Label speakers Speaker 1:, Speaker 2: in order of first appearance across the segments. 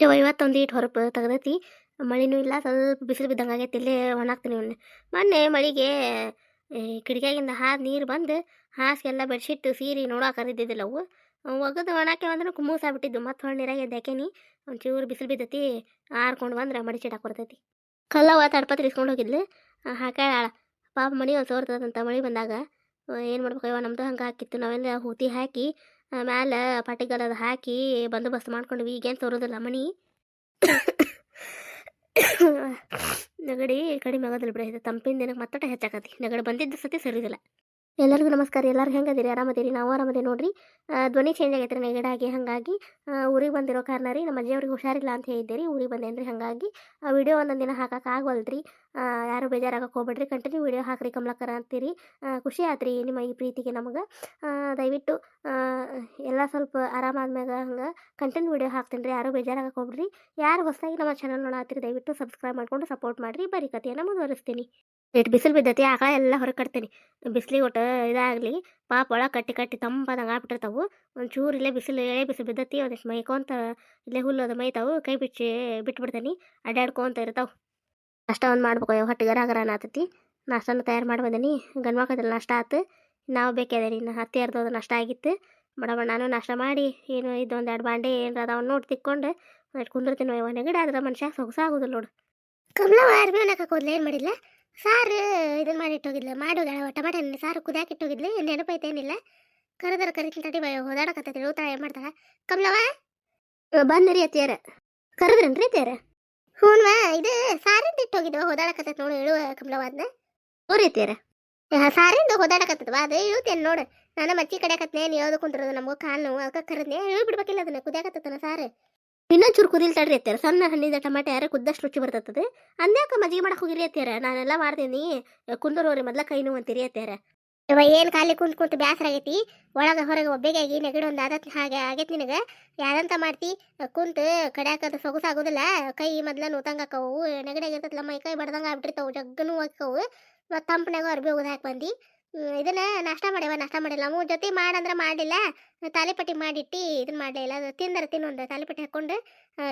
Speaker 1: ಇವ ಇವತ್ತೊಂದು ಈಟ್ ಹೊರಪು ತೆಗ್ದೈತಿ ಮಳಿನೂ ಇಲ್ಲ ಸ್ವಲ್ಪ ಬಿಸಿಲು ಬಿದ್ದಂಗೆ ಆಗೈತಿ ಇಲ್ಲೇ ಒಣಾಗ್ತೀನಿ ಇವನ್ನ ಮೊನ್ನೆ ಮಳಿಗೆ ಕಿಡಿಕಾಗಿಂದ ಹಾದು ನೀರು ಬಂದು ಹಾಸಿಗೆಲ್ಲ ಬೆಡ್ಶೀಟ್ ಸೀರೆ ನೋಡೋಕೆ ಅವು ಒಗದು ಒಣಾಕೆ ಅಂದ್ರೆ ಕುಮ್ಮೂಸ ಬಿಟ್ಟಿದ್ದು ಮತ್ತೆ ನೀರಾಗೆ ಎದ್ದಾಕೇನಿ ಒಂಚೂರು ಬಿಸಿಲು ಬಿದ್ದೈತಿ ಆರ್ಕೊಂಡು ಬಂದ್ರೆ ಮಡಿ ಚೀಟ್ ಬರ್ತೈತಿ ಕಲ್ಲವ ತಡ್ಪತ್ರಿ ಇಸ್ಕೊಂಡು ಹೋಗಿದ್ಲು ಹಾಕ್ಯಾಳ ಪಾಪ ಮನೆ ಒಂದು ಸೋರ್ತದಂತ ಮಳೆ ಬಂದಾಗ ಏನು ಮಾಡ್ಬೇಕು ನಮ್ಮದು ಹಂಗೆ ಹಾಕಿತ್ತು ನಾವೆಲ್ಲ ಹೂತಿ ಹಾಕಿ ಮ್ಯಾಲೆ ಅದು ಹಾಕಿ ಬಂದೋಬಸ್ತ್ ಮಾಡ್ಕೊಂಡ್ವಿ. ಈಗೇನು ತೋರೋದಿಲ್ಲ ಮನಿ. ನೆಗಡಿ ಕಡಿಮೆ ಆಗೋದಿಲ್ಲ ಬಿಡ ತಂಪಿನ ದಿನಕ್ಕೆ ಮತ್ತಟ ಹೆಚ್ಚಾಕತಿ. ನೆಗಡಿ ಬಂದಿದ್ದ ಸತಿ ಸರಿದಿಲ್ಲ. ಎಲ್ಲರಿಗೂ ನಮಸ್ಕಾರ. ಎಲ್ಲರೂ ಹೆಂಗದಿರಿ? ಆರಾಮದಿರಿ? ನಾವು ಆರಾಮದೇ ನೋಡ್ರಿ. ಧ್ವನಿ ಚೇಂಜ್ ಆಗೈತೆ ರೀ ನೆಗಡಾಗಿ ಹಾಗಾಗಿ ಊರಿಗೆ ಬಂದಿರೋ ಕಾರಣ ರೀ ನಮ್ಮ ಅಜ್ಜಿಯವ್ರಿಗೆ ಹುಷಾರಿಲ್ಲ ಅಂತ ಹೇಳಿದ್ದೆ ರೀ ಊರಿಗೆ ಬಂದೇನ್ರಿ ಹಾಗಾಗಿ. ಆ ವಿಡಿಯೋ ಒಂದೊಂದು ದಿನ ಹಾಕಕ್ಕೆ ಆಗವಲ್ದ್ರಿ. ಆ, ಯಾರು ಬೇಜಾರಾಗಕ್ಕೆ ಹೋಗ್ಬೇಡ್ರಿ ಕಂಟಿನ್ಯೂ ವಿಡಿಯೋ ಹಾಕ್ರಿ ಕಮಲಕರ ಅಂತೀರಿ. ಖುಷಿ ಆತ್ರಿ ನಿಮ್ಮ ಈ ಪ್ರೀತಿಗೆ ನಮಗೆ. ದಯವಿಟ್ಟು ಎಲ್ಲ ಸ್ವಲ್ಪ ಆರಾಮಾದ್ಮ್ಯಾಗ ಹಂಗೆ ಕಂಟೆಂಟ್ ವಿಡಿಯೋ ಹಾಕ್ತೀನಿ ರೀ. ಯಾರು ಬೇಜಾರಾಗಕ್ಕೆ ಹೋಗ್ಬಿಡ್ರಿ. ಯಾರು ಹೊಸದಾಗಿ ನಮ್ಮ ಚಾನಲ್ ನೋಡಾತ್ರಿ ದಯವಿಟ್ಟು ಸಬ್ಸ್ಕ್ರೈಬ್ ಮಾಡ್ಕೊಂಡು ಸಪೋರ್ಟ್ ಮಾಡಿರಿ. ಬರೀ ಕಥೆಯನ್ನು ಮುಂದುವರಿಸ್ತೀನಿ. ರೇಟ್ ಬಿಸಿಲು ಬಿದ್ದತಿ ಆಕಳ ಎಲ್ಲ ಹೊರಗೆ ಕಟ್ತೀನಿ. ಬಿಸಿಲಿಗೆ ಒಟ್ಟು ಇದಾಗಲಿ, ಪಾಪ ಒಳಗೆ ಕಟ್ಟಿ ಕಟ್ಟಿ ತಂಪದಂಗೆ ಆಗ್ಬಿಟ್ಟಿರ್ತಾವು. ಒಂಚೂರು ಇಲ್ಲೇ ಬಿಸಿಲು ಎಳೆ ಬಿಸಿಲು ಬಿದ್ದತಿ, ಒಂದಿಷ್ಟು ಮೈಕೊಂತ ಇಲ್ಲೇ ಹುಲ್ಲು ಅದು ಮೈತಾವು, ಕೈ ಬಿಚ್ಚಿ ಬಿಟ್ಬಿಡ್ತೀನಿ ಅಡ್ಡಾಡ್ಕೊಂತ ಇರ್ತಾವೆ. ನಾಷ್ಟ ಒಂದು ಮಾಡ್ಬೇಕು ಹೊಟ್ಟೆಗೆ ಗರ ಆತತಿ. ನಾಷ್ಟನ ತಯಾರು ಮಾಡಿ ಬಂದೀನಿ, ಗಂಡು ಮಕ್ಕಳದೆಲ್ಲ ನಾಷ್ಟ ಆತು. ನಾವು ಬೇಕಾದ್ರೆ ಇನ್ನು ಹತ್ತಿ ಅರ್ಧದ ನಾಷ್ಟ ಆಗಿತ್ತು. ಬಡ ಬಡ ನಾನು ನಾಷ್ಟ ಮಾಡಿ, ಏನು ಇದೊಂದು ಎರಡು ಬಾಂಡೆ ಏನಾರ ಅದಾವ ನೋಡಿ ತಿಕ್ಕೊಂಡು ಕುಂದಿರ್ತೀನಿ ಅಯ್ಯೋ ನೆಗಡಿ ಆದ್ರೆ ಮನುಷ್ಯ ಸೊಗಸಾಗೋದಿಲ್ಲ ನೋಡು. ಕಮಲ ಅರ್ಬಿ ಹಾಕೋದ್ಲ ಏನು ಮಾಡಿಲ್ಲ? ಸಾರು ಇದನ್ನ ಮಾಡಿ ಇಟ್ಟೋಗಿದ್ಲ ಮಾಡೋಗ್ಯಾಳ ಟಮಾಟ ಸಾರು ನೆನಪೈತೆ ನೆನಪೈತೇನಿಲ್ಲ ಕರೆದರ ಕರಿತೀನಿ ತಡಿ ಬಯ ಓದಾಡಕತ್ತೈತಿ ಉತ್ತರ ಏನು ಮಾಡ್ತಾಳ? ಕಮಲವ ಬಂದ್ರಿ ಅತ್ತಿಯಾರ. ಕರೆದ್ರನ್ರಿ ಅತ್ತಿಯಾರ? ಹ್ಞೂನ್ವಾ ಇದು ಸಾರಿಂದ ಇಟ್ಟೋಗಿದ್ವ ಓದಾಡಕತ್ತೈತಿ ನೋಡು ಇಳುವ ಕಮಲವ ಅದನ್ನ ಹೋರಿ ಅತ್ತಿಯಾರ. ಸಾರಿಂದ ಓದಾಡಕತ್ತದವ ಅದು ಇಳುತ್ತೇನು ನೋಡು. ನಾನು ಮಚ್ಚಿ ಕಡೆಯಕತ್ನೆ ನೀವು ಯಾವ್ದು ಕುಂತಿರೋದು ನಮಗೂ ಕಾಲು ನೋವು ಅದಕ್ಕೆ ಕರೆದ್ನೆ ಇಳು ಬಿಡ್ಬೇಕಿಲ್ಲ ಅದನ್ನ ಕುದಿಯಾಕತ್ತನ ಸಾರು. ಇನ್ನೊಂದು ಚೂರು ಕುದಿಲ್ ತಡ್ರಿ ಅತ್ತಿಯಾರ ಸಣ್ಣ ಹಣ್ಣಿನ ಟಮಾಟೆ ಯಾರ ಕುದ್ದಷ್ಟು ರುಚಿ ಬರ್ತದೆ. ಅಂದ್ಯಾಕ ಮಜ್ಜಿಗೆ ಮಾಡಕ್ಕೆ ಹೋಗಿರಿ ಅತ್ತಿಯಾರ ನಾನೆಲ್ಲ ಮಾಡ್ತೀನಿ. ಕುಂದರೋರಿ ಮೊದ್ಲ ಕೈ ನೋವು ಅಂತೀರಿ ಅತ್ತಿಯಾರ ಇವ ಏನು ಖಾಲಿ ಕುಂತ್ ಕುಂತ ಬ್ಯಾಸರ ಆಗೈತಿ. ಒಳಗೆ ಹೊರಗೆ ಒಬ್ಬೆಗಾಗಿ ನೆಗಡಿ ಒಂದು ಆದತ್ ಹಾಗೆ ಆಗೈತಿ ನಿನಗೆ. ಯಾರಂತ ಮಾಡ್ತಿ? ಕುಂತು ಕಡ್ಯಾಕದ ಸೊಗಸಾಗೋದಿಲ್ಲ ಕೈ ಮೊದ್ಲ ನೋತಂಗಾಕವು ನೆಗಡಿ ಆಗಿರ್ತೈತಲ್ಲ ಮೈ ಕೈ ಬಡ್ದಂಗೆ ಆಗ್ಬಿಟ್ಟಿರ್ತಾವು. ಜಗ್ಗನು ಹಾಕವು. ಮತ್ತು ತಂಪನಾಗ ಅರ್ಬಿ ಹೋಗೋದು ಹಾಕಿ ಬಂದು. ಇದನ್ನ ನಾಷ್ಟ ಮಾಡ್ಯವ ನಾಷ್ಟ ಮಾಡಿಲ್ಲ. ಅವು ಜೊತೆ ಮಾಡಂದ್ರೆ ಮಾಡಿಲ್ಲ. ತಾಲಿಪಟ್ಟಿ ಮಾಡಿಟ್ಟು ಇದನ್ನ ಮಾಡಲಿಲ್ಲ ಅದು ತಿಂದರೆ ತಿನ್ನೊಂದು ತಾಲಿಪಟ್ಟಿ ಹಾಕ್ಕೊಂಡು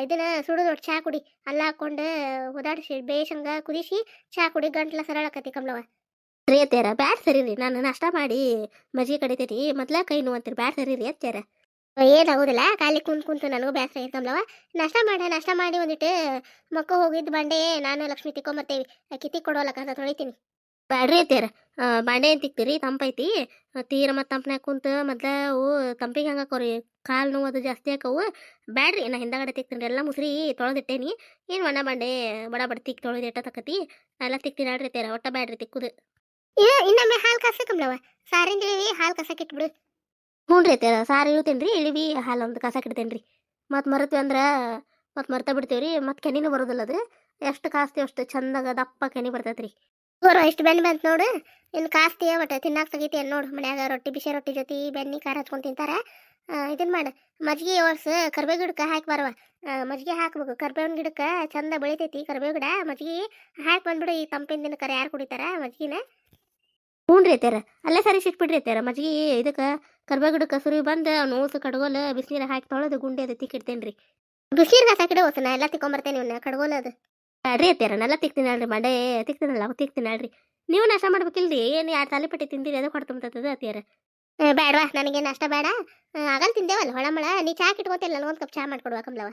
Speaker 1: ಇದನ್ನ ಸುಡು ದೊಡ್ಡ ಚಹಾ ಕುಡಿ. ಅಲ್ಲ ಹಾಕ್ಕೊಂಡು ಓದಾಡಿಸಿ ಬೇಷಂಗ ಕುದಿಸಿ ಚಹಾ ಕುಡಿ. ಗಂಟ್ಲ ಸರಳ ಕತಿ ಕಮ್ಲವ ರೀ ಅತ್ಯಾರ ಬ್ಯಾಡ್ ಸರಿ ರೀ. ನಾನು ನಾಷ್ಟ ಮಾಡಿ ಮಜ್ಜಿಗೆ ಕಡಿತೈತಿ ಮೊದ್ಲ ಕೈ ನೋವು ಅಂತೀರಿ ಬ್ಯಾಡ್ ಸರಿ ರೀ ಅತ್ಯಾರ ಏನಾಗೋದಿಲ್ಲ ಖಾಲಿ ಕುಂತ್ ಕುಂತು ನನಗೂ ಬೇಸರ ಇರ್ಕಂಬ್ಲವ ನಾಷ್ಟ ಮಾಡಿ ನಾಷ್ಟ ಮಾಡಿ ಒಂದಿಟ್ಟು ಮಕ್ಕ ಹೋಗಿದ್ದು ಬಂಡೆ ನಾನು ಲಕ್ಷ್ಮಿ ತಿಕ್ಕೊಂಬರ್ತೇವಿ. ಕಿತ್ತಿ ಕೊಡೋಲಕ್ಕ ಅಂತ ತೊಳಿತೀನಿ. ಬ್ಯಾಡ್ರಿ ಅಂತೀರ ಬಾಂಡೆ ಏನು ತಿಕ್ತೀರಿ ತಂಪೈತಿ ತೀರ ಮತ್ತು ತಂಪನ್ಯಾಗ ಕುಂತು ಮೊದ್ಲ ಅವು ತಂಪಿಗೆ ಹಂಗೆ ಹಾಕೋರಿ. ಕಾಲು ನೋವು ಅದು ಜಾಸ್ತಿ ಹಾಕವು ಬ್ಯಾಡ್ರಿ ನಾ ಹಿಂದಗಡೆ ತಿಕ್ತೀನಿ ಎಲ್ಲ ಮುಸ್ರಿ ತೊಳೆದಿಟ್ಟೇನಿ. ಏನು ಒಣ ಬಾಂಡೆ ಬಡ ಬಡ ತಿಕ್ ತೊಳೆದು ಇಟ್ಟ ತಕತಿ. ಎಲ್ಲ ತಿಕ್ತೀನಿ ಆಡ್ರಿ ತೇರ ಒಟ್ಟ ಬ್ಯಾಡ್ರಿ ತಿಕ್ಕುದು. ಏ ಇನ್ನೊಮ್ಮೆ ಹಾಲು ಕಸಕಂಬ್ಲವ ಸಾರಿಂದ ಇಳಿವಿ ಹಾಲು ಕಸಕ್ಕೆ ಇಟ್ಬಿಡು ಹ್ಞೂ ರೀ ತೇರ ಸಾರು ಇಳ್ತೇನೆ ರೀ ಇಳಿವಿ ಹಾಲು ಒಂದು ಕಸಕ್ಕೆ ಇಡ್ತೇನೆ ರೀ ಮತ್ತು ಮರತ್ವಿ ಅಂದ್ರೆ ಮತ್ತು ಮರ್ತ ಬಿಡ್ತೇವೆ ರೀ ಮತ್ತು ಕೆನಿನೂ ಬರೋದಿಲ್ಲ ಅದು ಎಷ್ಟು ಕಾಸ್ತೀವಿ ಅಷ್ಟು? ಚಂದಾಗ ದಪ್ಪ ಕೆನಿ ಬರ್ತೈತೆ ರೀ ಇವರು ಎಷ್ಟು ಬೆನ್ನು ಬಂತು ನೋಡು. ಇನ್ನು ಕಾಸ್ತಿ ಒಟ್ಟು ತಿನ್ನಾಕ ತೆಗಿತೀಯ ನೋಡು. ಮನ್ಯಾಗ ರೊಟ್ಟಿ ಬಿಸಿ ರೊಟ್ಟಿ ಜೊತೆ ಬೆನ್ನಿ ಖಾರ ಹಚ್ಕೊಂಡು ತಿಂತಾರೆ. ಇದನ್ನು ಮಾಡು. ಮಜ್ಜಿಗೆ ಒರ್ಸು ಕರ್ಬೇವು ಗಿಡಕ್ಕೆ ಹಾಕಿ ಬರುವ. ಮಜ್ಜಿಗೆ ಹಾಕ್ಬೇಕು. ಕರ್ಬೇವಿನ ಗಿಡಕ್ಕೆ ಚಂದ ಬೆಳಿತೈತಿ ಕರ್ಬೇವು ಗಿಡ. ಮಜ್ಜಿಗೆ ಹಾಕಿ ಬಂದ್ಬಿಡು ಈ ತಂಪಿನ ದಿನಕ್ಕೆ ಯಾರು ಕುಡಿತಾರ? ಮಜ್ಜಿಗೆನ? ಹ್ಞೂ ರೀ ಅಲ್ಲೇ ಸರಿ ಸಿಟ್ಬಿಡ್ರಿ ಅತ್ಯಾರ ಮಜ್ಜಿಗೆ ಇದಕ್ಕೆ ಕರ್ಬೇವು ಗಿಡಕ್ಕೆ ಸುರಿ ಬಂದು ಅವ್ನು ಊಸು ಕಡ್ಗೋಲು ಬಿಸಿನೀರು ಹಾಕಿ ತೊಳೆದು ಗುಂಡಿ ಅದು ತಿಕ್ಕಿಡ್ತೇನೆ ರೀ ಬಿಸಿನೀರು ಹಾಕಿಡೋ ನಾ ಎಲ್ಲ ತಿಕ್ಕೊಂಬರ್ತೇನೆ ಇವನ್ನ ಕಡ್ಗೋಲು ಅದು ಬ್ಯಾಡ್ರಿ ಅತ್ಯಾರ ನೆಲ್ಲ ತಿಕ್ತೀನಿ ಅಲ್ರಿ ಮಂಡೆ ತಿಕ್ತೀನಲ್ಲ ನೀವ್ ತಿಕ್ತೀನಿ ಅಲ್ರಿ ನೀವು ನಾಷ್ಟ ಮಾಡ್ಬೇಕಿಲ್ರಿ? ಏನು ಯಾರು ತಾಲಿಪಟ್ಟಿ ತಿಂದಿರಿ? ಅದು ಹೊಡ್ತುಂಬತ್ತದ ಅತ್ಯಾರ ಬೇಡವಾ ನನಗೆ ನಾಷ್ಟ ಬೇಡ. ಆಗಲ್ ತಿಂದೇವಲ್ಲ ಹೊಳಮಳ ನೀ ಚಾ ಇಟ್ಕೊತಿಲ್ಲ ನನಗೊಂದು ಕಪ್ ಚಾ ಮಾಡ್ಕೊಡುವ ಕಮ್ಲವ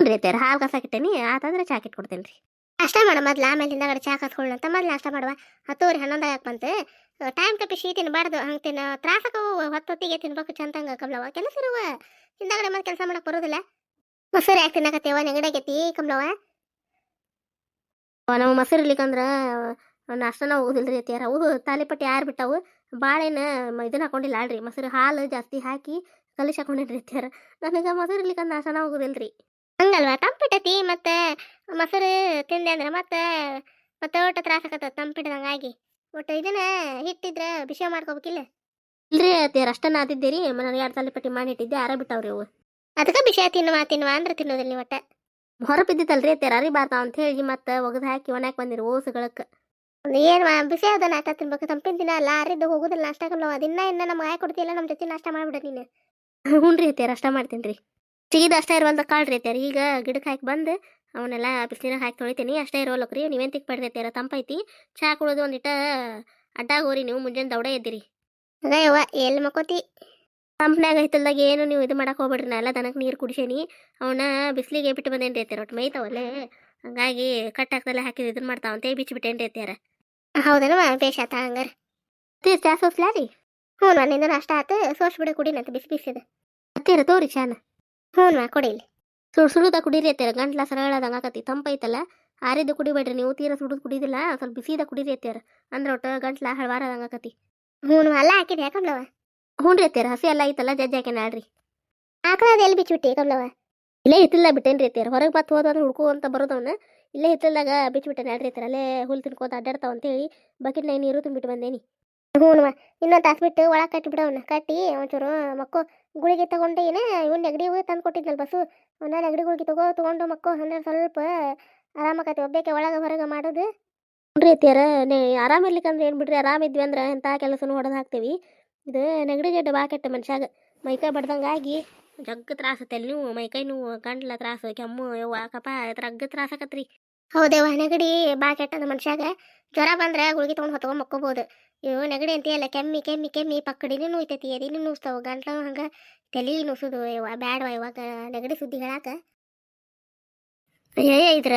Speaker 1: ರೀ ಅತ್ಯಾರ ಹಾಲು ಕಸಾಕಿಟ್ಟೇನಿ ಆತಂದ್ರೆ ಚಾ ಇಟ್ಕೊಡ್ತೇನೆ ರೀ ನಾಷ್ಟ ಮಾಡ ಮೊದ್ಲು ಆಮೇಲೆ ಹಿಂದಗಡೆ ಚಾ ಕಸ್ಕೊಳ್ಳ ಅಂತ ಮೊದ್ಲು ನಾಷ್ಟ ಮಾಡುವ. ಹತ್ತುವರೆ ಹನ್ನೊಂದಾಗ ಬಂತು. ಟೈಮ್ ತಪ್ಪಿ ಶೀ ತಿನ್ನಬಾರ್ದು ಹಂಗೆ ತಿನ್ನ ತ್ರಾಸಕ್ಕವು ಹೊತ್ತೊತ್ತಿಗೆ ತಿನ್ಬೇಕು ಚಂದಂಗ ಕಮ್ಲವ ಕೆಲಸ ಇರುವ ಹಿಂದಾಗಡೆ ಮತ್ತೆ ಕೆಲಸ ಮಾಡಕ್ ಬರೋದಿಲ್ಲ. ಮೊಸರು ಯಾಕೆ ತಿನ್ನಕತ್ತೇವ ನೆಗಡಾಗೈತಿ ಕಮ್ಲವ ನಾವು ಮೊಸರು ಇರ್ಲಿಕ್ಕಂದ್ರ ನಾಷ್ಟನ ರೀ ಅತ್ಯಾರ ಅವು ತಾಲಿಪಟ್ಟಿ ಯಾರು ಬಿಟ್ಟವು? ಬಾಳೆನ ಇದನ್ನ ಹಾಕೊಂಡಿಲ್ಲ ಅಲ್ರಿ ಮೊಸರು ಹಾಲು ಜಾಸ್ತಿ ಹಾಕಿ ಕಲಿಸಿ ಹಾಕೊಂಡಿದ್ರಿ ಅತಿಯಾರ ನನಗೆ ಮೊಸರು ಇರ್ಲಿಕ್ಕಂದ್ರ ನಾಷ್ಟನ ಹೋಗುದಿಲ್ರಿ. ಹಂಗಲ್ವಾ? ತಂಪಿಟತಿ ಮತ್ತೆ ಮೊಸರು ತಿಂದೆ ಅಂದ್ರೆ ಮತ್ತೆ ಮತ್ತೆ ಒಟ್ಟು ತ್ರಾಸಾಕತ್ತ ತಂಪಿಡ್ದಂಗೆ ಆಗಿ. ಒಟ್ಟು ಇದನ್ನ ಹಿಟ್ಟಿದ್ರೆ ಬಿಸಿ ಮಾಡ್ಕೋಬೇಕಿಲ್ಲ ಇಲ್ರಿ ಅತ್ಯಾರ ಅಷ್ಟನ ಆದಿದ್ದೀರಿ. ನನಗೆ ಎರಡು ತಾಲಿಪಟ್ಟಿ ಮಾಡಿ ಇಟ್ಟಿದ್ದೆ ಆರ ಬಿಟ್ಟವ್ರಿ ಅವು? ಅದಕ್ಕೆ ಬಿಸಿ ತಿನ್ನುವ ತಿನ್ನುವ ಅಂದ್ರೆ ತಿನ್ನೋದಿಲ್ಲ ಒಟ್ಟ. ಹೊರ ಬಿದ್ದಿತ್ತಲ್ರಿ ತೆರಾರಿ ಬಾರ್ತಾವ ಅಂತ ಹೇಳಿ ಮತ್ತೆ ಒಗದು ಹಾಕಿ ಒಣಾಕ್ ಬಂದಿರಿ ಓಸುಗಳಕ್ಕ ಏನು ಬಿಸಿ ಅದ ನಾಷ್ಟ ತಿನ್ಬೇಕು ತಂಪಿನ ದಿನ ಅಲ್ಲ ಆರಿದ್ದು ಹೋಗುದಿಲ್ಲ ನಾಷ್ಟ ಕಲ್ಲವ ದಿನ ಇನ್ನ ನಮ್ ಆಯ್ ಕೊಡ್ತಿಲ್ಲ ನಮ್ಮ ಜೊತೆ ನಾಷ್ಟ ಮಾಡ್ಬಿಡ ನೀನು. ಹ್ಞೂ ರೀ ಅತ್ಯಾರ ಅಷ್ಟ ಮಾಡ್ತೀನಿ ರೀ ಸಿಗಿದ ಅಷ್ಟೇ ಇರುವಂತ ಕಾಳು ರೀತಿಯಾರ ಈಗ ಗಿಡಕ್ಕೆ ಹಾಕಿ ಬಂದು ಅವನ್ನೆಲ್ಲ ಬಿಸಿನೀರಾಗ ಹಾಕಿ ತೊಳಿತೀನಿ ಅಷ್ಟೇ ಇರೋಲ್ಲಕ್ರಿ ನೀವೇನು ತಿಕ್ ಪಡ್ದೈತಿಯಾರ ತಂಪೈತಿ ಚಾ ಕುಡಿದು ಒಂದಿಟ್ಟ ಅಡ್ಡಾಗ ಹೋರಿ ನೀವು ಮುಂಜಾನೆ ದೌಡ ಎದ್ದಿರಿ. ಅಯ್ಯವ್ವ ಎಲ್ಲಿ ಮಕ್ಕೋತಿ? ತಂಪ್ನ್ಯಾಗ ಐತಲ್ದಾಗ ಏನು ನೀವು ಇದು ಮಾಡಕ್ಕೆ ಹೋಗ್ಬೇಡ್ರಿ ನಾ ಎಲ್ಲ ದನಕ್ಕೆ ನೀರು ಕುಡಿಸೇನಿ. ಅವನ್ನ ಬಿಸಿಲಿಗೆ ಬಿಟ್ಟು ಬಂದೇನು ರೀತಿಯಾರ ಒಟ್ಟು ಮೈತಾವಲ್ಲೇ ಹಂಗಾಗಿ ಕಟ್ ಹಾಕ್ದಲ್ಲ ಹಾಕಿದ್ರೆ ಇದನ್ನ ಮಾಡ್ತಾವಂತೆ ಬಿಚ್ಚಿಬಿಟ್ಟೇನು ರೀತಿಯಾರ ಹೌದೇನು ಬೇಷ ಆತ ಹಂಗಾರ. ತೀರ್ ಚಾ ಸೋಸ್ಲಾ ರೀ? ಹ್ಞೂ ನನ್ನಿಂದ ಅಷ್ಟ ಆತು ಸೋಸ್ ಬಿಡ ಕುಡಿನಂತ ಬಿಸಿ ಬಿಸಿದ. ಹತ್ತಿರ ತೋರಿ ಚಾನ? ಹ್ಞೂ ಕೊಡಿಲಿ ಸುಡು ಸುಡುದ ಕುಡೀರಿ ಅತ್ತೀರ ಗಂಟ್ಲ ಸರಳದಂಗೆ ಆಕತಿ ತಂಪೈತಲ್ಲ ಆರಿದ್ದು ಕುಡಿಬೇಡ್ರಿ ನೀವು ತೀರ ಸುಡುದು ಕುಡಿದಿಲ್ಲ ಸ್ವಲ್ಪ ಬಿಸಿದ ಕುಡೀರಿ ಅತ್ತೀರ ಅಂದ್ರೆ ಒಟ್ಟು ಗಂಟ್ಲ ಹಳವಾರದಂಗೆ ಆಕತಿ ಹ್ಞೂ ಅಲ್ಲ ಹಾಕಿರಿ ಯಾಕಂಬ್ಲವ ಹ್ಞೂ ರೀ ಅತ್ತೀರ ಹಸಿ ಎಲ್ಲ ಐತಲ್ಲ ಜಜ್ಜಾಕೆ ನಾಡ್ರಿ ಆಕಳ ಅದು ಎಲ್ಲಿ ಬಿಚ್ಚಿಬಿಟ್ಟಿ ಕಮ್ಲವ ಇಲ್ಲೇ ಹಿತ್ತಲ್ದಾಗ ಬಿಟ್ಟೇನ್ರಿ ಅತ್ತೀರ ಹೊರಗೆ ಮತ್ತೆ ಹೋದ್ರೆ ಹುಡುಕು ಅಂತ ಬರೋದವನ್ನ ಇಲ್ಲೇ ಹಿತ್ತಲ್ದಾಗ ಬಿಚ್ಚಿಬಿಟ್ಟೆ ನಾಡ್ರಿ ಅತ್ತೀರ ಅಲ್ಲೇ ಹುಲ್ ತಿನ್ಕೋತ ಅಡ್ಡಾಡ್ತಾವ ಅಂತೇಳಿ ಬಕೆಟ್ನಾಗ ನೀರು ತುಂಬಿಟ್ಟು ಬಂದೇನಿ. ಹ್ಞೂ ಇನ್ನೊಂದು ತಾಸು ಬಿಟ್ಟು ಒಳಗೆ ಕಟ್ಟಿ ಬಿಡವನ್ನ ಕಟ್ಟಿ ಒಂಚೂರು ಮಕ್ಕೋ ಗುಳಿಗೆ ತಗೊಂಡು ಏನ ಇವ್ನು ನೆಗಡಿ ತಂದು ಕೊಟ್ಟಿದ್ನಲ್ಲ ಬಸ್ಸು ಅವನ್ನ ನೆಗಡಿ ಗುಳಿಗೆ ತಗೋ ತಗೊಂಡು ಮಕ್ಕೋ ಅಂದ್ರೆ ಸ್ವಲ್ಪ ಆರಾಮಾಕತಿ ಒಬ್ಬೇಕೆ ಒಳಗೆ ಹೊರಗೆ ಮಾಡೋದು. ನೋಡ್ರಿ ಆರಾಮ ನೇ ಆರಾಮಿರ್ಲಿಕ್ಕಂದ್ರೆ ಏನು ಬಿಡ್ರಿ. ಆರಾಮಿದ್ವಿ ಅಂದ್ರೆ ಎಂಥ ಕೆಲಸನೂ ಹೊಡೆದು ಹಾಕ್ತೀವಿ. ಇದು ನೆಗಡಿ ಜಡ್ಡು ಬಾ ಕೆಟ್ಟ ಮನುಷ್ಯಾಗ. ಮೈಕೈ ಬಡ್ದಂಗಾಗಿ ಜಗ್ಗ ತ್ರಾಸ ತಲೆ ನೀವು ಮೈಕೈ ನೋವು, ಗಂಟ್ಲ ತ್ರಾಸು, ಕೆಮ್ಮು, ಯವ್ವ ಕಪ ರಗ್ಗ ತ್ರಾಸ ಆಕತ್ರಿ. ಹೌದೇವ ನೆಗಡಿ ಬಾ ಕೆಟ್ಟದ ಮನುಷ್ಯಾಗ. ಜ್ವರ ಬಂದ್ರೆ ಗುಳಿಗೆ ತೊಗೊಂಡು ಹೊತ್ಕೊಂಡು ಮಕ್ಕೋಬಹುದು ಇವು ನೆಗಡಿ ಅಂತೀಯಲ್ಲ ಕೆಮ್ಮಿ ಕೆಮ್ಮಿ ಕೆಮ್ಮಿ ಪಕ್ಕಡಿನೂ ನೋಯ್ತೈತಿ ಎದಿನೂ ನುಸ್ತಾವ ಗಂಟ್ಲು ಹಂಗೆ ತಲಿ ನುಸುದು ಇವ ಬ್ಯಾಡವ ಇವಾಗ ನೆಗಡಿ ಸುದ್ದಿ ಹೇಳಾಕ. ಏ ಇದ್ರ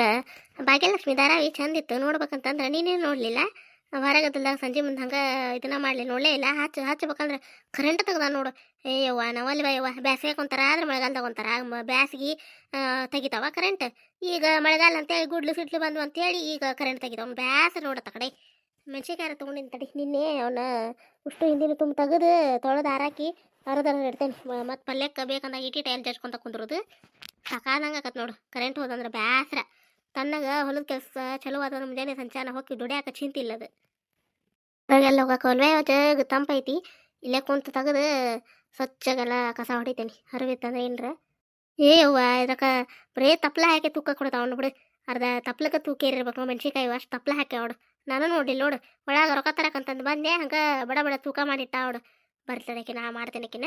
Speaker 1: ಭಾಗ್ಯಲಕ್ಷ್ಮಿ ಧಾರಾವಿ ಚಂದಿತ್ತು ನೋಡ್ಬೇಕಂತಂದ್ರೆ ನೀನೇನು ನೋಡಲಿಲ್ಲ? ಹೊರಗದಲ್ದಾಗ ಸಂಜೆ ಮುಂದೆ ಹಂಗೆ ಇದನ್ನ ಮಾಡಲಿ ನೋಡಲೇ ಇಲ್ಲ, ಹಚ್ಚಿ ಹಚ್ಬೇಕಂದ್ರೆ ಕರೆಂಟ್ ತೆಗ್ದ ನೋಡು. ಏಯ್ ಯವ್ವ ನಾವಲ್ಲಿ ಬಾ, ಯವ್ವ, ಬ್ಯಾಸಿಗೆ ಕೊಂತಾರ ಆದ್ರೆ ಮಳೆಗಾಲ ತಗೊಂತಾರ ಬ್ಯಾಸಿಗೆ ತೆಗಿತಾವ ಕರೆಂಟ್ ಈಗ ಮಳೆಗಾಲ ಅಂತೇಳಿ ಗುಡ್ಲು, ಸಿಡ್ಲು ಬಂದು ಅಂತೇಳಿ ಈಗ ಕರೆಂಟ್ ತೆಗಿತಾವ. ಬ್ಯಾಸ ನೋಡತ್ತ ಕಡೆ. ಮೆಣಸಿನ್ಕಾಯಿ ತೊಗೊಂಡಿನಿ ತಡಿ. ನಿನ್ನೆ ಅವನ ಉಷ್ಟು ಹಿಂದಿನ ತುಂಬ ತೆಗೆದು ತೊಳೆದು ಹಾರಾಕಿ ಅರದರ ಇಡ್ತೇನೆ. ಮತ್ತು ಪಲ್ಯಕ್ಕೆ ಬೇಕಂದಾಗ ಇಟ್ಟಿ ಟೈಲ್ ಜಜ್ಕೊಂತ ಕುಂದ್ರದು. ಸಾಕಾದಂಗೆ ಆಕತ್ ನೋಡು. ಕರೆಂಟ್ ಹೋದಂದ್ರೆ ಬ್ಯಾಸ್ರ. ತನ್ನಗ ಹೊಲದ ಕೆಲಸ ಚಲೋ ಆದ ಮುಂಜಾನೆ ಸಂಚಾನ ಹೋಗಿ ದುಡಿಯಾಕ ಚಿಂತಿಲ್ಲ ಅದು ಎಲ್ಲ ಹೋಗಕ್ಕೆ ಒಲ್ವೇ ಜಗ ತಂಪೈತಿ ಇಲ್ಲೇ ಕುಂತು ತೆಗೆದು ಸ್ವಚ್ಛಗೆಲ್ಲ ಕಸ ಹೊಡಿತೇನೆ ಹರಿವಿತ್ತಂದ್ರೆ ಏನರ? ಏ ಅವ್ವ ಇದಕ್ಕ ಬರೇ ತಪ್ಲ ಹಾಕಿ ತೂಕ ಕೊಡ್ತಾವ ಬಿಡು, ಅರ್ಧ ತಪ್ಲಕ್ಕೆ ತೂಕ ಇರ್ಬೇಕು ಮೆಣಸಿನ್ಕಾಯಿ ಅಷ್ಟು ತಪ್ಲ ಹಾಕಿ ಅವಡು ನಾನು ನೋಡಿಲ್ಲ ನೋಡು, ಒಳಗೆ ರೊಕ್ಕ ತರಕಂತಂದು ಬಂದೆ, ಹಂಗೆ ಬಡ ಬಡ ತೂಕ ಮಾಡಿಟ್ಟ ಅವಡು ಬರ್ತಡಕ್ಕೆ ನಾ ಮಾಡ್ತೇನಕಿನ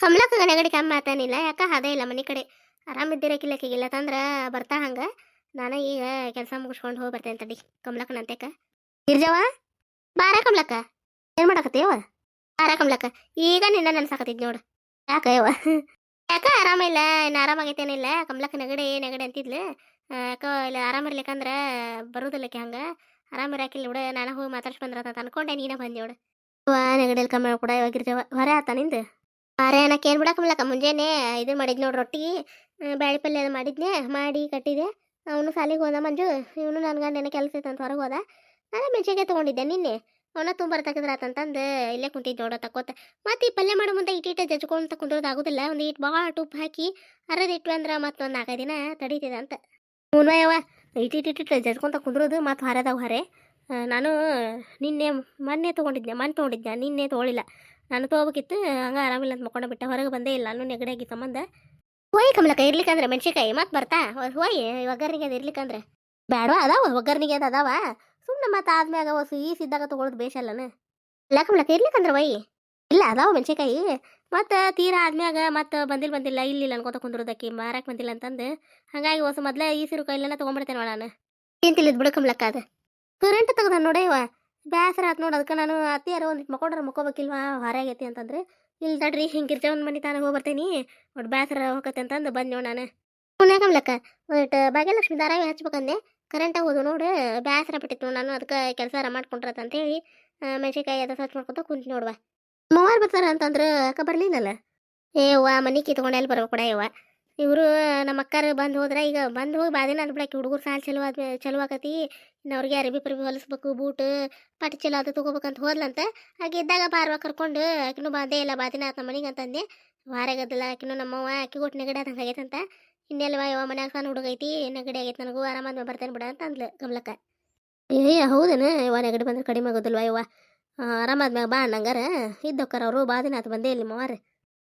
Speaker 1: ಕಮಲಕ್ಕ ನೆಗಡಿ ಕಮ್ಮಿ ಆತಾನಿಲ್ಲ, ಯಾಕ, ಅದೇ ಇಲ್ಲ ಮನೆ ಕಡೆ. ಆರಾಮಿದ್ದಿರಕಿಲ್ಲಕ್ಕಿಗಿಲ್ಲ ತಂದ್ರೆ ಬರ್ತಾ ಹಂಗೆ. ನಾನು ಈಗ ಕೆಲಸ ಮುಗಿಸ್ಕೊಂಡು ಹೋಗಿ ಬರ್ತೇನೆ ತಡಿ. ಕಮಲಕ್ಕನ ಅಂತೇಕ ಗಿರ್ಜವ ಬಾರ ಕಮಲಕ್ಕ. ಏನು ಮಾಡಕತ್ತೀವ ಬಾರ ಕಮಲಕ್ಕ. ಈಗ ನಿನ್ನ ನೆನ್ಸಾಕತ್ತಿದ್ ನೋಡು. ಯಾಕ ಯವ ಯಾಕ ಆರಾಮಿಲ್ಲ ಇನ್ನು ಆರಾಮಾಗೈತೇನಿಲ್ಲ ಕಮಲಕ್ಕ ನೆಗಡಿ ನೆಗಡಿ ಅಂತಿದ್ಲು. ಆ, ಯಾಕೋ ಇಲ್ಲ ಆರಾಮಿರ್ಲಿಕ್ಕಂದ್ರೆ ಬರುದಿಲ್ಲಕ್ಕೆ ಹಂಗೆ. ಆರಾಮಿರಾಕಿಲ್ಲ ಬಿಡು. ನಾನು ಹೋಗಿ ಮಾತಾಡ್ಸ್ಬಂದ್ರ ಅಂತ ಅನ್ಕೊಂಡೆ. ನೀನೇ ಬಂದಿ ನೋಡು. ವಾ ನೆಗಡಿಯಲ್ಲಿ ಕಮ್ಮಿ ಕೂಡ ಇವಾಗ ಗಿರ್ಜವ ಹೊರ ಆತ ನಿಂದು? ಅರೆ ಅನ್ನಕ್ಕೆ ಏನು ಬಿಡಕ್ಕಮಲಕ್ಕ ಮುಂಜಾನೆ ಇದು ಮಾಡಿದ್ ನೋಡಿ ರೊಟ್ಟಿ ಬ್ಯಾಳಿ ಪಲ್ಯ ಮಾಡಿದ್ನೆ. ಮಾಡಿ ಕಟ್ಟಿದೆ. ಅವನು ಸಾಲಿಗೆ ಹೋದ ಮಂಜು, ಇವನು ನನ್ನ ಗಂಡನ ಕೆಲಸ ಇತ್ತು ಅಂತ ಹೊರಗೆ ಹೋದ. ನಾನು ಮೆಣಸಿನ್ಕಾಯಿ ತೊಗೊಂಡಿದ್ದೆ ನಿನ್ನೆ. ಅವನ ತುಂಬ ತಗದ್ರಾತಂತಂದು ಇಲ್ಲೇ ಕುಂತಿದ್ದು ನೋಡೋ ತಕ್ಕೋತ ಮತ್ತು ಈ ಪಲ್ಯ ಮಾಡೋ ಮುಂದೆ ಇಟ್ಟಿಟ್ಟ ಜಜ್ಕೊಂತ ಕುಂದ್ರೋದು ಆಗೋದಿಲ್ಲ ಒಂದು ಇಟ್ಟು ಭಾಳ ಟುಪ್ಪು ಹಾಕಿ ಅರದಿಟ್ಟು ಅಂದ್ರೆ ಮತ್ತೊಂದು ನಾಲ್ಕೈದು ದಿನ ತಡೀತಿದೆ ಅಂತ. ಹ್ಞೂನಯ್ಯವ ಇಟ್ಟಿಟ್ಟಿಟ್ಟು ಜಜ್ಕೊಂತ ಕುಂದ್ರೋದು ಮತ್ತು ಹೊರದಾಗ ಹೊರೆ ನಾನು ನಿನ್ನೆ ಮೊನ್ನೆ ತೊಗೊಂಡಿದ್ದೆ ಮೊನ್ನೆ ತೊಗೊಂಡಿದ್ದೆ ನಿನ್ನೆ ತೊಗೊಳಿಲ್ಲ. ನಾನು ತೊಗೋಬೇಕಿತ್ತು, ಹಂಗೆ ಆರಾಮಿಲ್ಲ ಅಂತ ಮಕ್ಕೊಂಡ ಬಿಟ್ಟೆ. ಹೊರಗೆ ಬಂದೇ ಇಲ್ಲ ನಾನು ನೆಗಡಿಯಾಗಿ ಸಂಬಂಧ. ಹೋಯ್ ಕಮಲಕ್ಕ, ಇರ್ಲಿಕ್ಕಂದ್ರೆ ಮೆಣಸಿನ್ಕಾಯಿ, ಮತ್ತೆ ಬರ್ತಾ? ಹೋಯ್ ಒಗ್ಗರ್ನಿಗೆ ಅದು ಇರ್ಲಿಕ್ಕಂದ್ರೆ. ಬೇಡವಾ ಅದಾವ ಒಗ್ಗರ್ನಿಗೆ ಅದು ಅದಾವ? ಸುಮ್ಮನೆ ಮತ್ತೆ ಆದ್ಮ್ಯಾಗ ಹೊಸ ಈ ಸಿದ್ದಾಗ ತೊಗೊಳೋದು ಬೇಷಲ್ಲನ? ಇಲ್ಲ ಕಮಲಕ್ಕ, ಇರ್ಲಿಕ್ಕಂದ್ರೆ ಒಯ್ ಇಲ್ಲ, ಅದಾವ ಮೆಣಸಿನ್ಕಾಯಿ. ಮತ್ತು ತೀರಾ ಆದ್ಮ್ಯಾಗ ಮತ್ತೆ ಬಂದಿಲ್ಲ ಬಂದಿಲ್ಲ, ಇಲ್ಲಿಲ್ಲ ಅನ್ಕೋತ ಕುಂದ್ರದಕ್ಕೆ ಮಾರಕ್ಕೆ ಬಂದಿಲ್ಲ ಅಂತಂದು. ಹಾಗಾಗಿ ಹೊಸ ಮೊದಲೇ ಈ ಸಿರು ಕೈಲೆಲ್ಲ ತೊಗೊಂಬಿಡ್ತೇನೆ ನಾನು. ತಿಳಿದ್ ಬಿಡು ಕಮಲಕ್ಕ ಅದು. ಕರೆಂಟ್ ತೆಗ್ದ ನೋಡೇವ ಬೇಸರ ಆತ್ ನೋಡ್ ಅದಕ್ಕೆ ನಾನು ಅತ್ತಿಯಾರ ಒಂದಿಟ್ಟು ಮಕ್ಕೊಂಡ್ರೆ ಮಕ್ಕೋಬೇಕಿಲ್ವಾ ಹೊರಗೈತಿ ಅಂತಂದ್ರೆ. ಇಲ್ಲಿ ತಡ್ರಿ ಹಿಂಗೆ ಒಂದು ಮನೆ ತಾನಾಗ ಹೋಗಿ ಬರ್ತೀನಿ ಒಟ್ಟು ಬೇಸರ ಹೋಗತ್ತೆ ಅಂತಂದು ಬಂದ್ ನೋಡಿ ನಾನು. ಪುಣ್ಯ ಕಮ್ಲಕ್ಕ ಒಟ್ಟು ಭಾಗ್ಯಲಕ್ಷ್ಮಿ ಧಾರಾವಿ ಹಚ್ಬೇಕಂದೆ. ಕರೆಂಟ್ ಹೋದು ನೋಡು ಬೇಸರ ಬಿಟ್ಟಿತ್ತು ನಾನು. ಅದಕ್ಕೆ ಕೆಲಸ ಮಾಡ್ಕೊಂಡ್ರತ ಅಂತೇಳಿ ಮೆಣಸಿನ್ಕಾಯಿ ಅದ ಸ್ವಚ್ಛ ಮಾಡ್ಕೊತ ಕುಂತು ನೋಡುವ. ಮೂವರು ಬರ್ತಾರ ಅಂತಂದ್ರೆ ಅಕ್ಕ ಬರಲಿಲ್ಲಲ್ಲ ಏ ಅವ್ವ ಮನೆ ಕಿತ್ಕೊಂಡು ಎಲ್ಲಿ ಬರ್ಬೇಕು ಕೂಡ ಯವ್ವ ಇವರು, ನಮ್ಮ ಅಕ್ಕಾರ ಬಂದು ಹೋದ್ರೆ, ಈಗ ಬಂದು ಹೋಗಿ ಬಾದಿನ ಅನ್ಬಿಡಕ್ಕೆ ಹುಡುಗರು ಸಾಲ ಚಲೋ ಆದ್ಮೇ ಚಲೋ ಆಕತಿ. ಅವ್ರಿಗೆ ಅರಬಿ ಪರಬಿ ಹೊಲಿಸ್ಬೇಕು, ಬೂಟ್, ಪಾಟಿ ಚಲೋ ಅದು ತೊಗೋಬೇಕಂತ ಹೋದ್ಲಂತ, ಆಕೆ ಇದ್ದಾಗ ಬಾರ್ವ ಕರ್ಕೊಂಡು, ಆಕಿನೂ ಬಂದೇ ಇಲ್ಲ ಬಾದಿನ ಆತ ಮನೆಗೆ ಅಂತಂದೆ. ವಾರಾಗದಲ್ಲ ಆಕಿನೂ ನಮ್ಮವ್ವ, ಆಕೆ ಕೊಟ್ಟು ನೆಗಡಿ ಆದಂಗೆ ಆಗೈತಂತ. ಇನ್ನೆಲ್ವ ಯವ್ವ ಮನ್ಯಾಗ ಸಣ್ಣ ಹುಡುಗ ಐತಿ ನೆಗಡಿ ಆಗೈತೆ ನನಗೂ ಆರಾಮಾದ ಬರ್ತೇನೆ ಬಿಡ ಅಂತ ಅಂದ್ಲು ಕಮಲಕ್ಕ ಏಯ್ ಹೌದೇನು, ಯವ್ವ ನೆಗಡಿ ಬಂದ್ರೆ ಕಡಿಮೆ ಆಗೋದಿಲ್ವ ಯವ್ವ? ಆರಾಮಾದ್ಮ್ಯಾಗ ಬಾ ಅನ್ನಂಗಾರ, ಇದ್ದಕ್ಕಾರ ಅವರು ಬಾದಿನ ಆತ ಬಂದೇ ಇಲ್ಲಿ ಮವಾರ.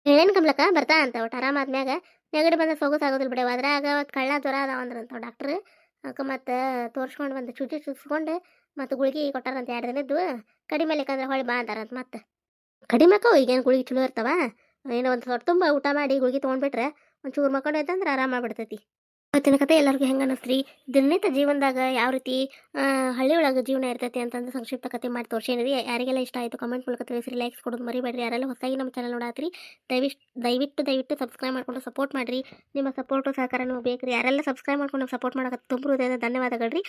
Speaker 1: ಹೇಳೇನು ಕಮ್ಲಕ್ಕ ಬರ್ತಾ ಅಂತ ಒಟ್ಟು ಆರಾಮಾದ್ಮ್ಯಾಗ ನೆಗಡಿ ಬಂದ ಸೊಗಸು ಆಗೋದಿಲ್ಲ ಬಿಡವ ಅದ್ರಾಗ ಕಳ್ಳ ಜ್ವರ ಅದಾವ ಅಂದ್ರಂತ ಡಾಕ್ಟ್ರ್ ಅಕ್ಕ ಮತ್ತೆ ತೋರಿಸ್ಕೊಂಡು ಬಂದು, ಚುಚ್ಚಿ ಚುಚ್ಕೊಂಡು ಮತ್ತು ಗುಳಿಗೆ ಕೊಟ್ಟಾರಂತ ಎರಡು ದಿನದ್ದು ಕಡಿಮೆ ಲೆಕ್ಕಂದ್ರೆ ಹೊಳಿ ಬಾ ಅಂತಾರಂತ ಮತ್ತೆ. ಕಡಿಮೆ ಅಕ್ಕ ಈಗೇನು ಗುಳಿಗೆ ಚಲೋ ಇರ್ತಾವ? ಏನೋ ಒಂದು ಹೊಟ್ಟೆ ತುಂಬ ಊಟ ಮಾಡಿ ಗುಳಿಗೆ ತೊಗೊಂಡ್ಬಿಟ್ರೆ ಒಂಚೂರು ಮಕ್ಕೊಂಡು ಆಯ್ತಂದ್ರೆ ಆರಾಮ ಬಿಡ್ತೈತಿ ಇವತ್ತಿನ ಕತೆ ಎಲ್ಲರಿಗೂ ಹೆಂಗೆ ಅನ್ನಿಸ್ತ್ರಿ ದಿನನಿತ್ಯ ಜೀವನದಾಗ ಯಾವ ರೀತಿ ಹಳ್ಳಿ ಒಳಗೆ ಜೀವನ ಇರ್ತೈತಿ ಅಂತಂದು ಸಂಕ್ಷಿಪ್ತ ಕತೆ ಮಾಡಿ ತೋರ್ಸೇನಿರಿ ಯಾರಿಗೆಲ್ಲ ಇಷ್ಟ ಆಯಿತು ಕಮೆಂಟ್ ಮೂಲಕ ತಿಳಿಸ್ರಿ ಲೈಕ್ಸ್ ಕೊಡೋದು ಮರಿಬೇಡ್ರಿ. ಯಾರೆಲ್ಲ ಹೊಸಾಗಿ ನಮ್ಮ ಚಾನಲ್ ನೋಡಾತ್ರಿ ದಯವಿಟ್ಟು ದಯವಿಟ್ಟು ದಯವಿಟ್ಟು ಸಬ್ಸ್ಕ್ರೈಬ್ ಮಾಡ್ಕೊಂಡು ಸಪೋರ್ಟ್ ಮಾಡಿರಿ. ನಿಮ್ಮ ಸಪೋರ್ಟು ಸಹಕಾರ ನಮಗೆ ಬೇಕು ರೀ. ಯಾರೆಲ್ಲ ಸಬ್ಸ್ಕ್ರೈಬ್ ಮಾಡ್ಕೊಂಡು ನಮ್ಗೆ ಸಪೋರ್ಟ್ ಮಾಡೋಕೆ ತುಂಬ ಹೃದಯದ ಧನ್ಯವಾದಗಳು ರೀ.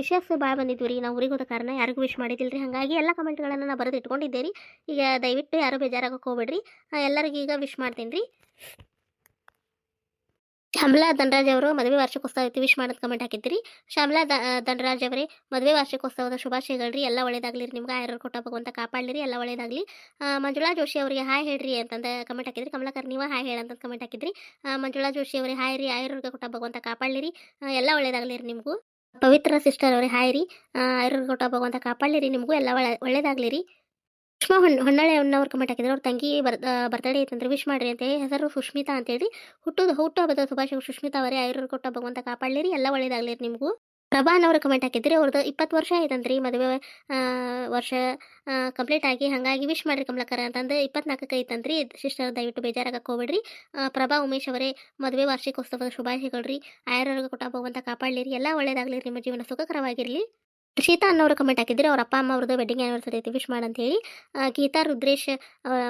Speaker 1: ವಿಶ್ವಾಸ ಭಾಳ ಬಂದಿದ್ವಿ ರೀ. ನಾವು ಊರಿಗೆ ಹೋದ ಕಾರಣ ಯಾರಿಗೂ ವಿಶ್ ಮಾಡಿದ್ದಿಲ್ಲ ರೀ ಹಾಗಾಗಿ ಎಲ್ಲ ಕಮೆಂಟ್ಗಳನ್ನು ನಾನು ಬರೆದು ರೀ. ಈಗ ದಯವಿಟ್ಟು ಯಾರೂ ಬೇಜಾರಾಗಕ್ಕೆ ಹೋಗ್ಬೇಡ್ರಿ. ಎಲ್ಲರಿಗೂ ಈಗ ವಿಶ್ ಮಾಡ್ತೀನಿ ರೀ ಶ್ಯಾಮಲಾ ಧನರಾಜ್ ಅವರು ಮದುವೆ ವಾರ್ಷಿಕೋತ್ಸವ ಐತಿ ವಿಶ್ ಮಾಡೋದು ಕಮೆಂಟ್ ಹಾಕಿದ್ರಿ ಶ್ಯಾಮಲಾ ದ ಧನರಾಜ್ ಅವರೇ, ಮದುವೆ ವಾರ್ಷಿಕೋತ್ಸವದ ಶುಭಾಶಯಗಳ್ರಿ ಎಲ್ಲ ಒಳ್ಳೇದಾಗ್ಲಿ ನಿಮ್ಗೆ ಆಯರ್ ಕೊಟ್ಟ ಭಗವಂತ ಕಾಪಾಡಲಿ ರೀ ಎಲ್ಲ ಒಳ್ಳೇದಾಗಲಿ. ಮಂಜುಳಾ ಜೋಶಿ ಅವರಿಗೆ ಹಾಯ್ ಹೇಳ್ರಿ ಅಂತಂದ ಕಮೆಂಟ್ ಹಾಕಿದ್ರಿ. ಕಮಲಾಕರ್ ನೀವು ಹಾಯ್ ಹೇಳಂತ ಕಮೆಂಟ್ ಹಾಕಿದ್ರಿ. ಮಂಜುಳಾ ಜೋಶಿ ಅವರೇ ಹಾಯ್ ರೀ ಆಯುರ್ವೇದ ಕೊಟ್ಟ ಭಗವಂತ ಕಾಪಾಡಲಿ ರೀ ಎಲ್ಲ ಒಳ್ಳೇದಾಗಲಿ ರೀ ನಿಮಗೂ. ಪವಿತ್ರ ಸಿಸ್ಟರ್ ಅವರೇ ಹಾಯ್ ರೀ. ಆಯುರ್ವೇದ ಕೊಟ್ಟ ಭಗವಂತ ಕಾಪಾಡಲಿ ರೀ ನಿಮಗೂ ಎಲ್ಲ ಒಳ್ಳೆ ರೀ ಸುಷ್ಮಾ ಹೊನ್, ಹೊನ್ನಾಳೆ ಅವ್ರ ಕಮೆಂಟ್ ಹಾಕಿದ್ರು, ಅವ್ರ ತಂಗಿ ಬರ್ ಬರ್ತಡೇ ಐತಂದ್ರೆ ವಿಶ್ ಮಾಡ್ರಿ ಅಂತ. ಹೇಳಿ ಹೆಸರು ಸುಷ್ಮಿತಾ ಅಂತೇಳಿ. ಹುಟ್ಟು ಹಬ್ಬದ ಶುಭಾಶಯ ಸುಷ್ಮಿತಾ ಅವರೇ. ಆಯುರ್ವೇದ ಕೊಟ್ಟ ಭಗವಂತ ಕಾಪಾಡಲಿ ರೀ ಎಲ್ಲ ಒಳ್ಳೇದಾಗಲಿ ನಿಮಗೂ. ಪ್ರಭಾನ್ ಅವ್ರ ಕಮೆಂಟ್ ಹಾಕಿದ್ರಿ. ಅವ್ರದ್ದು ಇಪ್ಪತ್ತು ವರ್ಷ ಆಯ್ತಂತ್ರಿ ಮದುವೆ ವರ್ಷ ಕಂಪ್ಲೀಟ್ ಆಗಿ ಹಾಗಾಗಿ ವಿಶ್ ಮಾಡ್ರಿ ಕಮಲಕರ ಅಂತಂದು ಇಪ್ಪತ್ನಾಲ್ಕಕ್ಕೆ ಐತಂತ್ರಿ. ಸಿಸ್ಟರ್ ದಯವಿಟ್ಟು ಬೇಜಾರಾಗಕ್ಕೆ ಹೋಗ್ಬೇಡ್ರಿ. ಪ್ರಭಾ, ಉಮೇಶ್ ಅವರೇ, ಮದುವೆ ವಾರ್ಷಿಕೋತ್ಸವದ ಶುಭಾಶಯಗಳು ರೀ ಕೊಟ್ಟ ಭಗವಂತ ಕಾಪಾಡಲಿ ರೀ ಎಲ್ಲ ಒಳ್ಳೇದಾಗಲಿ ನಿಮ್ಮ ಜೀವನ ಸುಖಕರವಾಗಿರಲಿ. ಶೀತಾ ಅನ್ನೋರು ಕಮೆಂಟ್ ಹಾಕಿದ್ರಿ. ಅವ್ರ ಅಪ್ಪ, ಅಮ್ಮ ಅವ್ರದ್ದು ವೆಡ್ಡಿಂಗ್ ಆ್ಯನಿವರ್ಸರಿ ಐತಿ ವಿಶ್ ಮಾಡಂತ ಹೇಳಿ ಗೀತಾ, ರುದ್ರೇಶ್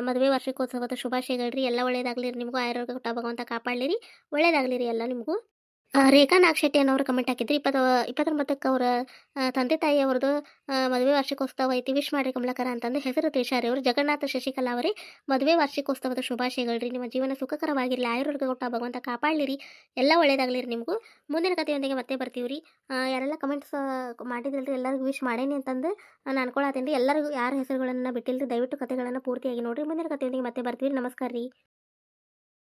Speaker 1: ಮದುವೆ ವಾರ್ಷಿಕೋತ್ಸವದ ಶುಭಾಶಯಗಳು ರೀ ಎಲ್ಲ ಒಳ್ಳೇದಾಗಲಿ ನಿಮಗೂ ಆಯುರ್ವೇದ ಕೊಟ್ಟ ಭಗವಂತ ಕಾಪಾಡಲಿರಿ. ಒಳ್ಳೇದಾಗಲಿ ರೀ ಎಲ್ಲ ನಿಮಗೂ. ರೇಖಾ ನಾಗಶೆಟ್ಟಿ ಅನ್ನೋರು ಕಮೆಂಟ್ ಹಾಕಿದ್ರಿ. ಇಪ್ಪತ್ತು, ಇಪ್ಪತ್ತೊಂಬತ್ತಕ್ಕೆ ಅವರ ತಂದೆ ತಾಯಿ ಅವ್ರದ್ದು ಮದುವೆ ವಾರ್ಷಿಕೋತ್ಸವ ಐತಿ ವಿಶ್ ಮಾಡ್ರಿ ಕಮಲಾಕರ ಅಂತಂದು ಹೆಸರು ತಿಳಿಸಾರಿ ಅವರು. ಜಗನ್ನಾಥ ಶಶಿಕಲಾ ಅವರೇ, ಮದುವೆ ವಾರ್ಷಿಕೋತ್ಸವದ ಶುಭಾಶಯಗಳು ರೀ ನಿಮ್ಮ ಜೀವನ ಸುಖಕರವಾಗಿರಲಿ ಆಯುರ್ವೇದ ಕೊಟ್ಟ ಭಗವಂತ ಕಾಪಾಡಲಿರಿ. ಎಲ್ಲ ಒಳ್ಳೇದಾಗಲಿ ನಿಮಗೂ. ಮುಂದಿನ ಕಥೆಯೊಂದಿಗೆ ಮತ್ತೆ ಬರ್ತೀವಿ ರೀ ಯಾರೆಲ್ಲ ಕಮೆಂಟ್ಸ್ ಮಾಡಿದ್ರಲ್ರಿ, ಎಲ್ಲರಿಗೂ ವಿಶ್ ಮಾಡೇನಿ ಅಂತಂದು ನಾನು ಅನ್ಕೊಳತ್ತೇನೆ ಎಲ್ಲರಿಗೂ ಯಾರ ಹೆಸರುಗಳನ್ನು ಬಿಟ್ಟಿಲ್ರಿ, ದಯವಿಟ್ಟು ಕಥೆಗಳನ್ನು ಪೂರ್ತಿಯಾಗಿ ನೋಡಿರಿ. ಮುಂದಿನ ಕಥೆಯೊಂದಿಗೆ ಮತ್ತೆ ಬರ್ತೀವಿ ನಮಸ್ಕಾರ ರೀ